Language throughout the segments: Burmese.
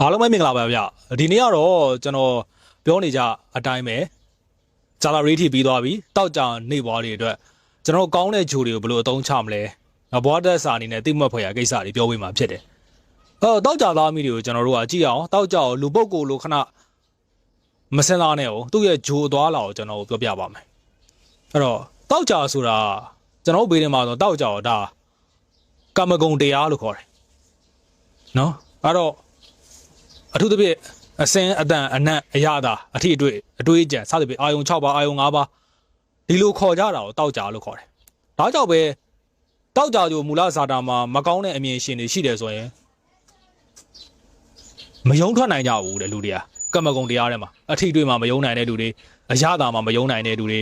အားလုံးပဲမင်္ဂလာပါဗျဒီနေ့ကတော့ကျွန်တော်ပြောနေကြအတိုင်းပဲဂျာလာရီထီပြီးသွားပြီတောက်ကြနေဘွားတွေအတွက်ကျွန်တော်ကောင်းတဲ့ဂျိုတွေကိုဘယ်လိုအသုံးချမလဲဘွားတက်စာအနေနဲ့တိမှတ်ဖွယ်ရာကိစ္စတွေပြောပေးမှာဖြစ်တယ်အော်တောက်ကြသားမိတွေကိုကျွန်တော်တို့ကကြည့်အောင်တောက်ကြအောင်လူပုတ်ကိုလိုခဏမစင်စားနဲ့အောင်သူ့ရဲ့ဂျိုအသွားလာကိုကျွန်တော်ပြောပြပါမယ်အဲ့တော့တောက်ကြဆိုတာကျွန်တော်ဘေးထဲမှာဆိုတောက်ကြတော့ဒါကမ္မဂုံတရားလို့ခေါ်တယ်နော်အဲ့တော့ အထူးသဖြင့်အစင်းအတန်အနက်အရသာအထီအတွေ့အတွေးကြံစသဖြင့်အာယုံ6ပါအာယုံ5ပါဒီလိုခေါ်ကြတာကိုတောက်ကြလို့ခေါ်တယ်။ဒါကြောင့်ပဲတောက်ကြကြိုမူလဇာတာမှာမကောင်းတဲ့အမြင်ရှင်တွေရှိတယ်ဆိုရင်မယုံထွက်နိုင်ကြဘူးတဲ့လူတွေကကမ္မဂုံတရားထဲမှာအထီအတွေ့မှာမယုံနိုင်တဲ့လူတွေအရသာမှာမယုံနိုင်တဲ့လူတွေ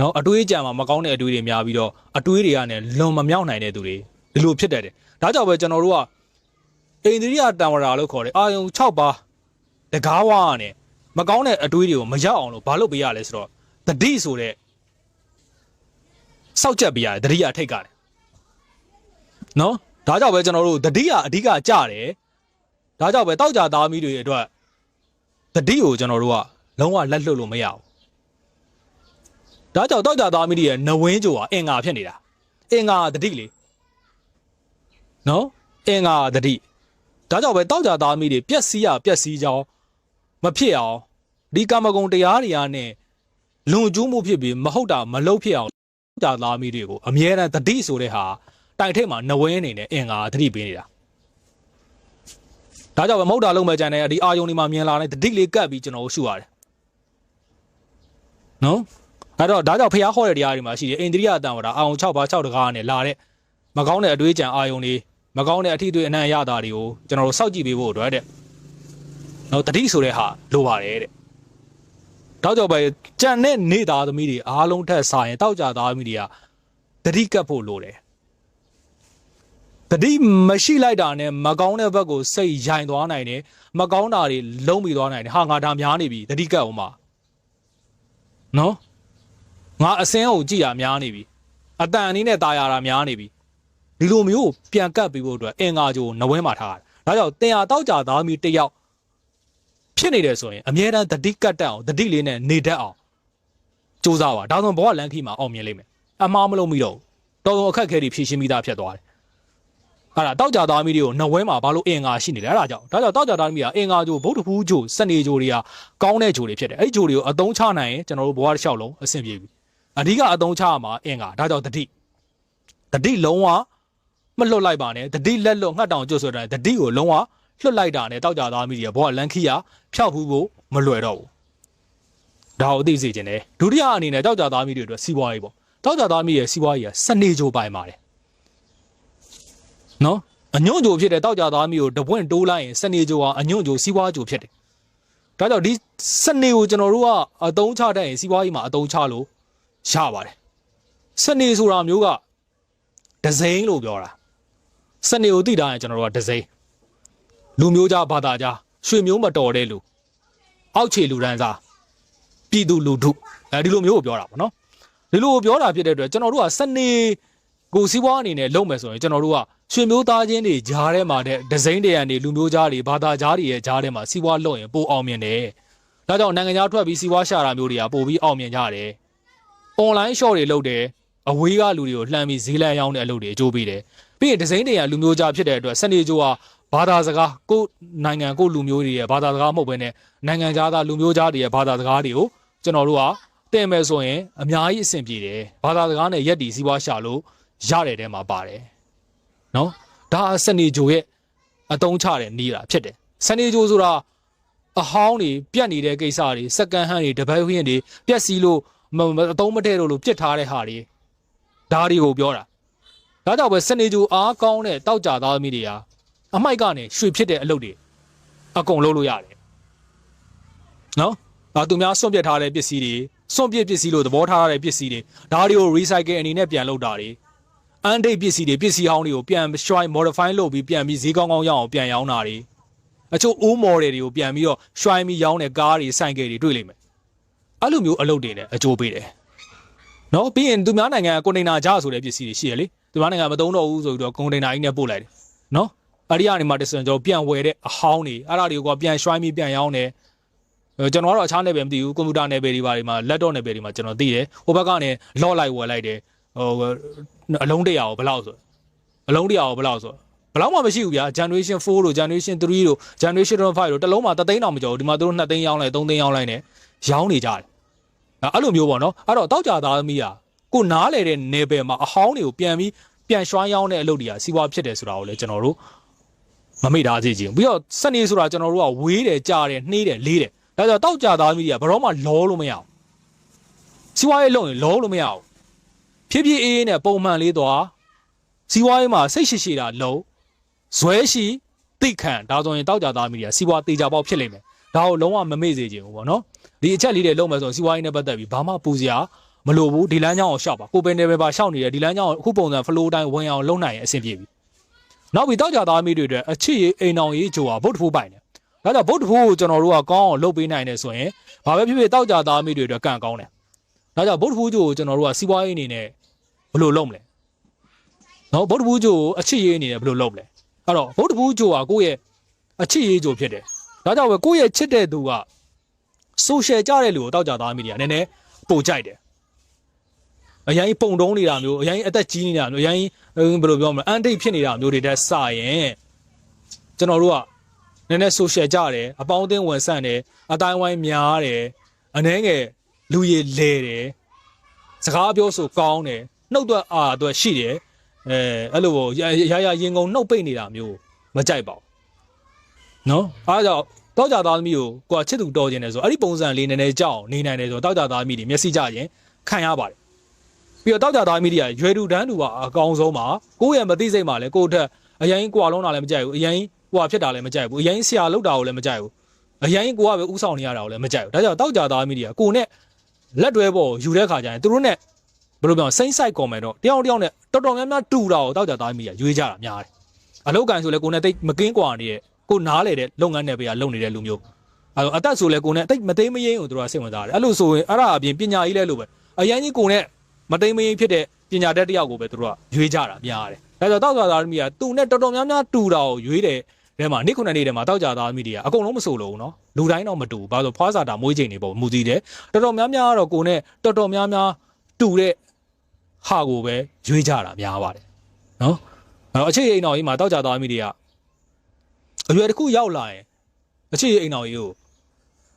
နော်အတွေးကြံမှာမကောင်းတဲ့အတွေးတွေများပြီးတော့အတွေးတွေကလည်းလွန်မမြောက်နိုင်တဲ့သူတွေဒီလိုဖြစ်တတ်တယ်။ဒါကြောင့်ပဲကျွန်တော်တို့က အိန္ဒိယတံဝရာလို့ခေါ်တယ်အာယုံ6ပါးတကားဝါနဲ့မကောင်းတဲ့အတွေးတွေကိုမရောက်အောင်လို့ဘာလုပ်ပေးရလဲဆိုတော့တတိဆိုတဲ့စောက်ချက်ပေးရတယ်တတိယအထိတ်ကတယ်နော်ဒါကြောင့်ပဲကျွန်တော်တို့တတိယအဓိကကြတယ်ဒါကြောင့်ပဲတောက်ကြသားမီးတွေအတွက်တတိကိုကျွန်တော်တို့ကလုံးဝလက်လွတ်လို့မရဘူးဒါကြောင့်တောက်ကြသားမီးတွေရဲ့နဝင်းကြိုကအင်္ဂါဖြစ်နေတာအင်္ဂါတတိလေနော်အင်္ဂါတတိ ဒါကြောင့်ပဲတောက်ကြသားမိတွေပျက်စီးရပျက်စီးကြောင်းမဖြစ်အောင်ဒီကာမဂုဏ်တရားတွေအားနဲ့လွန်ကျူးမှုဖြစ်ပြီးမဟုတ်တာမလုပ်ဖြစ်အောင်တောက်ကြသားမိတွေကိုအမြဲတမ်းတတိဆိုတဲ့ဟာတိုင်ထိတ်မှာနဝဲအနေနဲ့အင်္ဂါတတိပေးနေတာဒါကြောင့်ပဲမဟုတ်တာလုံးမဲ့ကြံတဲ့ဒီအာယုံဒီမှာမြင်လာတဲ့တတိလေးကပ်ပြီးကျွန်တော်တို့ရှုရတယ်နော်အဲ့တော့ဒါကြောင့်ဖျားဟောတဲ့တရားတွေမှာရှိတယ်အိန္ဒိယအတန်ဝတာအာယုံ6ပါး6တကားနဲ့လာတဲ့မကောင်းတဲ့အတွေးကြံအာယုံတွေ မကောင်းတဲ့အထီးတွေအနံ့ရတာတွေကိုကျွန်တော်တို့စောင့်ကြည့်ပေးဖို့အတွက်တဲ့။နော်တတိဆိုတဲ့ဟာလိုပါတယ်တဲ့။တောက်ကြောက်ပဲကြံတဲ့နေသားသမီးတွေအားလုံးထက်စာရင်တောက်ကြသားသမီးတွေကတတိကပ်ဖို့လိုတယ်။တတိမရှိလိုက်တာနဲ့မကောင်းတဲ့ဘက်ကိုစိတ်ရိုင်သွားနိုင်တယ်။မကောင်းတာတွေလုံးပြီးသွားနိုင်တယ်။ဟာငါဒါများနေပြီတတိကပ်အောင်ပါ။နော်ငါအစင်းကိုကြည်ရများနေပြီ။အတန်အနည်းနဲ့ตายရတာများနေပြီ။ ဒီလိုမျိုးပြန်ကပ်ပြီးဖို့အတွက်အင်္ဂါကြိုနဝဲမှာထားတာဒါကြောင့်တင်ဟာတောက်ကြသားမီတယောက်ဖြစ်နေတယ်ဆိုရင်အမြဲတမ်းတတိကတ်တက်အောင်တတိလေးနဲ့နေတတ်အောင်စူးစမ်းပါဒါဆိုဘဝလန်ခီမှာအောင်မြင်လိမ့်မယ်အမှားမလုပ်မိတော့ဘူးတော်တော်အခက်အခဲတွေဖြေရှင်းပြီးသားဖြစ်သွားတယ်အဲ့ဒါတောက်ကြသားမီတွေကိုနဝဲမှာဘာလို့အင်္ဂါရှိနေလဲအဲ့ဒါကြောင့်ဒါကြောင့်တောက်ကြသားမီကအင်္ဂါကြိုဗုဒ္ဓဖူးကြိုစနေကြိုတွေကကောင်းတဲ့ကြိုတွေဖြစ်တယ်အဲ့ဒီကြိုတွေကိုအသုံးချနိုင်ရင်ကျွန်တော်တို့ဘဝတစ်လျှောက်လုံးအဆင်ပြေပြီအဓိကအသုံးချရမှာအင်္ဂါဒါကြောင့်တတိတတိလုံးဝ မလွတ်လိုက်ပါနဲ့တတိလက်လွတ်ငှက်တောင်ကျွတ်ဆိုတဲ့တတိကိုလုံးဝလွတ်လိုက်တာနဲ့တောက်ကြသားမိတွေဘောကလန်ခီယာဖျောက်ဖူးဖို့မလွယ်တော့ဘူးဒါကိုသိစေချင်တယ်ဒုတိယအနေနဲ့တောက်ကြသားမိတွေအတွက်စီးပွားရေးပေါ့တောက်ကြသားမိရဲ့စီးပွားရေးကစနေကြိုပိုင်ပါတယ်နော်အညွန့်ကြိုဖြစ်တဲ့တောက်ကြသားမိကိုတပွင့်တိုးလိုက်ရင်စနေကြိုဟာအညွန့်ကြိုစီးပွားကြိုဖြစ်တယ်ဒါကြောင့်ဒီစနေကိုကျွန်တော်တို့ကအတုံးချတတ်ရင်စီးပွားရေးမှာအတုံးချလို့ရပါတယ်စနေဆိုတာမျိုးကဒဇိန်လို့ပြောတာ စနေကိုသိတာရင်ကျွန်တော်တို့ကဒစိမ့်လူမျိုးကြားဘာသာကြားရွှေမျိုးမတော်တဲ့လူအောက်ခြေလူရန်စားပြည်သူလူထုအဲဒီလိုမျိုးကိုပြောတာပေါ့နော်ဒီလိုကိုပြောတာဖြစ်တဲ့အတွက်ကျွန်တော်တို့ကစနေကိုစီးပွားအနေနဲ့လုပ်မယ်ဆိုရင်ကျွန်တော်တို့ကရွှေမျိုးသားချင်းတွေကြားထဲမှာတဲ့ဒစိမ့်တွေကနေလူမျိုးကြားတွေဘာသာကြားတွေရဲ့ကြားထဲမှာစီးပွားလုပ်ရင်ပိုအောင်မြင်တယ်ဒါကြောင့်နိုင်ငံခြားထွက်ပြီးစီးပွားရှာတာမျိုးတွေကပိုပြီးအောင်မြင်ကြတယ် online shop တွေလုပ်တယ်အဝေးကလူတွေကိုလှမ်းပြီးဈေးလမ်းရောင်းတဲ့အလုပ်တွေအကျိုးပေးတယ် ပြီးရင်ဒီဇိုင်းတွေကလူမျိုးကြားဖြစ်တဲ့အတွက်စနေကြိုးကဘာသာစကားကိုယ့်နိုင်ငံကိုယ့်လူမျိုးတွေရဲ့ဘာသာစကားမဟုတ်ဘဲနဲ့နိုင်ငံခြားသားလူမျိုးကြားတွေရဲ့ဘာသာစကားတွေကိုကျွန်တော်တို့ကတင်မယ်ဆိုရင်အများကြီးအဆင်ပြေတယ်ဘာသာစကားနဲ့ရက်တီစီးပွားရှာလို့ရတဲ့တဲမှာပါတယ်နော်ဒါစနေကြိုရဲ့အတုံးချတဲ့နီးတာဖြစ်တယ်စနေကြိုဆိုတာအဟောင်းတွေပြတ်နေတဲ့ကိစ္စတွေစက္ကန်ဟန်တွေတပတ်ဟင်းတွေပြက်စီးလို့မမအတုံးမထဲလို့လို့ပြစ်ထားတဲ့ဟာတွေဒါတွေကိုပြောတာ ဒါကြောင့်ပဲစနေကြိုအားကောင်းတဲ့တောက်ကြသားသမီးတွေဟာအမိုက်ကနေရွှေဖြစ်တဲ့အလုပ်တွေအကုန်လုပ်လို့ရတယ်နော်ဒါသူများစွန့်ပစ်ထားတဲ့ပစ္စည်းတွေစွန့်ပစ်ပစ္စည်းလို့သဘောထားရတဲ့ပစ္စည်းတွေဒါတွေကို recycle အနေနဲ့ပြန်လုပ်တာတွေအန်ဒိတ်ပစ္စည်းတွေပစ္စည်းဟောင်းတွေကိုပြန် shine modify လုပ်ပြီးပြန်ပြီးဈေးကောင်းကောင်းရအောင်ပြန်ရောင်းတာတွေအချို့ old model တွေကိုပြန်ပြီးတော့ shine ပြီးရောင်းတဲ့ကားတွေဆိုင်ကယ်တွေတွေ့လိမ့်မယ်အဲ့လိုမျိုးအလုပ်တွေနဲ့အကျိုးပေးတယ်နော်ပြီးရင်သူများနိုင်ငံကကွန်တိန်နာကြဆိုတဲ့ပစ္စည်းတွေရှိရလေ သူများနိုင်ငံမသုံးတော့ဘူးဆိုပြီးတော့ကွန်တိန်နာကြီးနဲ့ပို့လိုက်တယ်နော်အဲ့ဒီကနေမှတစ်စံကျွန်တော်ပြန်ဝယ်တဲ့အဟောင်းတွေအဲ့ဒါတွေကိုကပြန်ရွှိုင်းပြီးပြန်ရောင်းတယ်အဲကျွန်တော်ကတော့အခြားနယ်ပယ်မသိဘူးကွန်ပျူတာနယ်ပယ်တွေပါဒီမှာလက်တော့နယ်ပယ်တွေမှာကျွန်တော်သိတယ်ဟိုဘက်ကနေလော့လိုက်ဝယ်လိုက်တယ်ဟိုအလုံးတရာကိုဘယ်လောက်ဆိုအလုံးတရာကိုဘယ်လောက်ဆိုဘယ်လောက်မှမရှိဘူးဗျာ generation 4တို့ generation 3တို့ generation 5တို့တစ်လုံးမှာတသိန်းတောင်မကျော်ဘူးဒီမှာတို့2သိန်းရောင်းလိုက်3သိန်းရောင်းလိုက်နဲ့ရောင်းနေကြတယ်အဲ့လိုမျိုးပေါ့နော်အဲ့တော့တောက်ကြသားသမီးอ่ะ ကိုနားလေတဲ့နယ်ပယ်မှာအဟောင်းတွေကိုပြန်ပြီးပြန်ရွှိုင်းရောင်းတဲ့အလုပ်တွေကစီးပွားဖြစ်တယ်ဆိုတာကိုလည်းကျွန်တော်တို့မမိတာစေချင်ဘူးပြီးတော့စနေဆိုတာကျွန်တော်တို့ကဝေးတယ်ကြားတယ်နှေးတယ်လေးတယ်ဒါကြောင့်တောက်ကြသားမိတွေကဘယ်တော့မှလောလို့မရအောင်စီးပွားရေးလုပ်ရင်လောလို့မရအောင်ဖြည်းဖြည်းအေးအေးနဲ့ပုံမှန်လေးသွားစီးပွားရေးမှာစိတ်ရှိရှိတာလုံးဇွဲရှိသိခံဒါဆိုရင်တောက်ကြသားမိတွေကစီးပွားတေချာပေါက်ဖြစ်လိမ့်မယ်ဒါကိုလုံးဝမမေ့စေချင်ဘူးပေါ့နော်ဒီအချက်လေးတွေလုံးမယ်ဆိုရင်စီးပွားရေးနဲ့ပတ်သက်ပြီးဘာမှပူစရာ မလိုဘူးဒီလမ်းကြောင်းကိုရှောက်ပါကိုပင်နေပဲပါရှောက်နေတယ်ဒီလမ်းကြောင်းကိုအခုပုံစံ flow တိုင်းဝင်အောင်လုပ်နိုင်ရင်အဆင်ပြေပြီနောက်ပြီးတောက်ကြသားမိတွေအတွက်အချစ်ရေးအိမ်အောင်ရေးကြိုဟာဗုဒ္ဓဖိုးပိုင်တယ်။ဒါကြောင့်ဗုဒ္ဓဖိုးကိုကျွန်တော်တို့ကကောင်းအောင်လုပ်ပေးနိုင်တယ်ဆိုရင်ဘာပဲဖြစ်ဖြစ်တောက်ကြသားမိတွေအတွက်ကံကောင်းတယ်။ဒါကြောင့်ဗုဒ္ဓဖိုးကြိုကိုကျွန်တော်တို့ကစီးပွားရေးအနေနဲ့ဘယ်လိုလုပ်မလဲ။နော်ဗုဒ္ဓဖိုးကြိုကိုအချစ်ရေးအနေနဲ့ဘယ်လိုလုပ်မလဲ။အဲ့တော့ဗုဒ္ဓဖိုးကြိုဟာကိုယ့်ရဲ့အချစ်ရေးကြိုဖြစ်တယ်။ဒါကြောင့်ပဲကိုယ့်ရဲ့ချစ်တဲ့သူက social ကြတဲ့လူကိုတောက်ကြသားမိတွေကနည်းနည်းပိုကြိုက်တယ်။ အရင်ပုံတုံးနေတာမျိုးအရင်အသက်ကြီးနေတာမျိုးအရင်ဘယ်လိုပြောမလဲအန်တိတ်ဖြစ်နေတာမျိုးတွေတက်စရင်ကျွန်တော်တို့ကနည်းနည်း social ကြတယ်အပေါင်းအသင်းဝင်ဆန့်တယ်အတိုင်းဝိုင်းများတယ်အနှဲငယ်လူရည်လဲတယ်စကားပြောဆိုကောင်းတယ်နှုတ်သက်အာအတွက်ရှိတယ်အဲအဲ့လိုရရရရင်ကုန်နှုတ်ပိတ်နေတာမျိုးမကြိုက်ပါဘူးနော်အားကြောင့်တောက်ကြသားသမီးကိုကိုကချစ်သူတော်ခြင်းတယ်ဆိုအဲ့ဒီပုံစံလေးနည်းနည်းကြောက်အောင်နေနိုင်တယ်ဆိုတော့တောက်ကြသားသမီးတွေမျက်စိကြရင်ခံရပါတယ် ပြီးတော့တောက်ကြသားမီဒီယာရွယ်တူတန်းတူပါအကောင်းဆုံးပါကိုယ့်ရဲ့မသိစိတ်မှလည်းကိုယ့်ထက်အရင်ကွာလုံးတာလည်းမကြိုက်ဘူးအရင်ဟွာဖြစ်တာလည်းမကြိုက်ဘူးအရင်ဆရာလောက်တာကိုလည်းမကြိုက်ဘူးအရင်ကိုကပဲဥဆောင်နေရတာကိုလည်းမကြိုက်ဘူးဒါကြောင့်တောက်ကြသားမီဒီယာကိုနဲ့လက်တွဲပေါ်ယူတဲ့ခါကျရင်သူတို့နဲ့ဘယ်လိုပြောစိမ့်ဆိုင်ကွန်မန့်တော့တယောက်တယောက်နဲ့တော်တော်များများတူတာကိုတောက်ကြသားမီဒီယာရွေးကြတာများတယ်အလောက်ကန်ဆိုလဲကိုနဲ့တိတ်မကင်းကွာနေတဲ့ကိုနားလေတဲ့လုပ်ငန်းနယ်ပယ်ကလုပ်နေတဲ့လူမျိုးအဲအသက်ဆိုလဲကိုနဲ့တိတ်မသိမရင်းကိုသူတို့ကစိတ်ဝင်စားတယ်အဲ့လိုဆိုရင်အဲ့ဒါအပြင်ပညာကြီးလဲလို့ပဲအရင်ကြီးကိုနဲ့ မတိမ်မရင်ဖြစ်တဲ့ပညာတတ်တစ်ယောက်ကိုပဲသူတို့ကရွေးကြတာများတယ်။ဒါကြောင့်တောက်ကြသားသမီးကသူနဲ့တော်တော်များများတူတာကိုရွေးတယ်ထဲမှာနေ့ခုနှစ်နေ့ထဲမှာတောက်ကြသားသမီးတွေကအကုန်လုံးမဆိုလို့နော်လူတိုင်းတော့မတူဘူး။ဘာလို့ဖွားစာတာမွေးချိန်နေပေါ့မူတည်တယ်။တော်တော်များများကတော့ကိုနဲ့တော်တော်များများတူတဲ့ဟာကိုပဲရွေးကြတာများပါတယ်။နော်။အဲ့တော့အခြေအိမ်တော်ကြီးမှာတောက်ကြသားသမီးတွေကအရွယ်တစ်ခုရောက်လာရင်အခြေအိမ်တော်ကြီးကို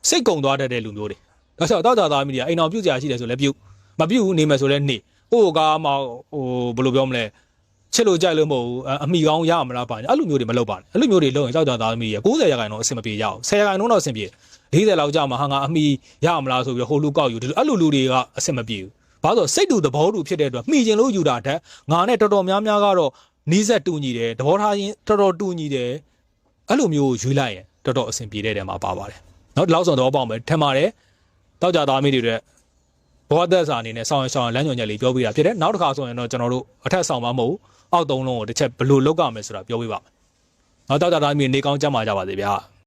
စိတ်ကုံသွားတတ်တဲ့လူမျိုးတွေ။ဒါကြောင့်တောက်ကြသားသမီးတွေကအိမ်တော်ပြုတ်ကြရှိတယ်ဆိုလည်းပြုတ် မပြုတ်ဘူးနေမယ်ဆိုလဲနေကိုယ့်ကားမှာဟိုဘယ်လိုပြောမလဲချစ်လို့ကြိုက်လို့မဟုတ်ဘူးအမိကောင်းရမလားပါအဲ့လိုမျိုးတွေမလုပ်ပါနဲ့အဲ့လိုမျိုးတွေလုပ်ရင်ကြောက်ကြသားသမီးရ90ရာခိုင်နှုန်းအဆင်မပြေရအောင်10ရာခိုင်နှုန်းတော့အဆင်ပြေ40လောက်ကြာမှဟာငါအမိရမလားဆိုပြီးဟိုလူကောက်ယူဒီလိုအဲ့လိုလူတွေကအဆင်မပြေဘူးဘာလို့စိတ်တူသဘောတူဖြစ်တဲ့အတွက်မှီကျင်လို့ယူတာတက်ငါနဲ့တော်တော်များများကတော့နီးစက်တူညီတယ်သဘောထားချင်းတော်တော်တူညီတယ်အဲ့လိုမျိုးရွေးလိုက်ရင်တော်တော်အဆင်ပြေတဲ့တဲမှာပါပါတယ်နော်ဒီလောက်ဆိုတော့ပေါ့မယ်ထင်ပါတယ်တောက်ကြသားမီးတွေတဲ့ ဘောသက်စာအနေနဲ့ဆောင်းရဆောင်းလမ်းညွှန်ချက်လေးပြောပြတာဖြစ်တယ်နောက်တစ်ခါဆိုရင်တော့ကျွန်တော်တို့အထက်ဆောင်မမဟုတ်အောက်သုံးလုံးကိုတစ်ချက်ဘယ်လိုလုပ်ကြမယ်ဆိုတာပြောပြပါမယ်နောက်တော့တာသားမီနေကောင်းကြမှာကြပါစေဗျာ